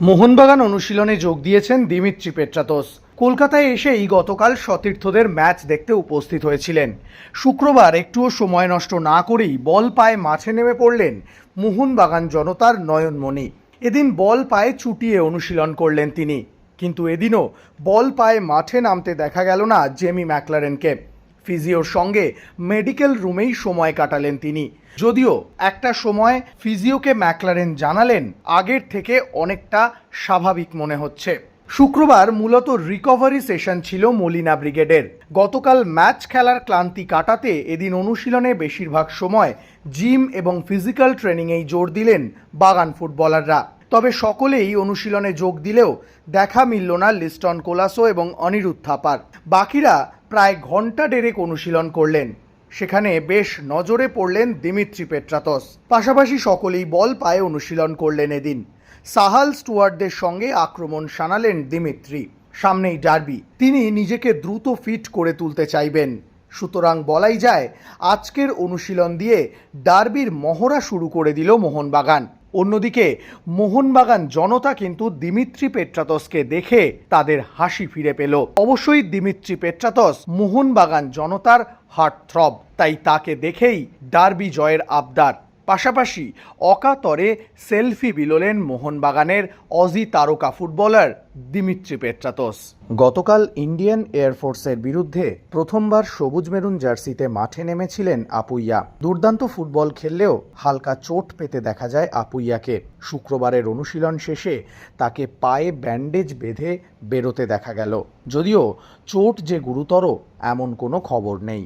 মোহনবাগান অনুশীলনে যোগ দিয়েছেন দিমিত্রি পেট্রাতোস কলকাতায় এসেই গতকাল সতীর্থদের ম্যাচ দেখতে উপস্থিত হয়েছিলেন। শুক্রবার একটুও সময় নষ্ট না করেই বল পায়ে মাঠে নেমে পড়লেন মোহনবাগান জনতার নয়নমণি। এদিন বল পায়ে চুটিয়ে অনুশীলন করলেন তিনি। কিন্তু এদিনও বল পায়ে মাঠে নামতে দেখা গেল না জেমি ম্যাকলারেনকে। ফিজিওর সঙ্গে মেডিকেল রুমেই সময় কাটালেন তিনি। যদিও একটা সময় ফিজিওকে ম্যাকলারেন জানালেন, আগের থেকে অনেকটা স্বাভাবিক মনে হচ্ছে। শুক্রবার মূলত রিকভারি সেশন ছিল মলিনা ব্রিগেডের। গতকাল ম্যাচ খেলার ক্লান্তি কাটাতে এদিন অনুশীলনে বেশিরভাগ সময় জিম এবং ফিজিক্যাল ট্রেনিংয়েই জোর দিলেন বাগান ফুটবলাররা। তবে সকলেই অনুশীলনে যোগ দিলেও দেখা মিলল না লিস্টন কোলাসো এবং অনিরুদ্ধ থাপার। বাকিরা প্রায় ঘণ্টা ডেরেক অনুশীলন করলেন। সেখানে বেশ নজরে পড়লেন দিমিত্রি পেট্রাতস। পাশাপাশি সকলেই বল পায়ে অনুশীলন করলেন এদিন। সাহাল স্টুয়ার্টদের সঙ্গে আক্রমণ শানালেন দিমিত্রি। সামনেই ডার্বি। তিনি নিজেকে দ্রুত ফিট করে তুলতে চাইবেন। সুতরাং বলাই যায়, আজকের অনুশীলন দিয়ে ডার্বির মহড়া শুরু করে দিল মোহনবাগান। অন্যদিকে, মোহনবাগান জনতা কিন্তু দিমিত্রি পেট্রাতসকে দেখে তাদের হাসি ফিরে পেল। অবশ্যই দিমিত্রি পেট্রাতস মোহনবাগান জনতার হার্ট থ্রব তাই তাকে দেখেই ডার্বি জয়ের আবদার। পাশাপাশি অকাতরে সেলফি বিলোলেন মোহনবাগানের অজি তারকা ফুটবলার দিমিত্রি পেট্রাতোস গতকাল ইন্ডিয়ান এয়ারফোর্সের বিরুদ্ধে প্রথমবার সবুজ মেরুন জার্সিতে মাঠে নেমেছিলেন আপুইয়া। দুর্দান্ত ফুটবল খেললেও হালকা চোট পেতে দেখা যায় আপুইয়াকে। শুক্রবারের অনুশীলন শেষে তাকে পায়ে ব্যান্ডেজ বেঁধে বেরোতে দেখা গেল। যদিও চোট যে গুরুতর, এমন কোনো খবর নেই।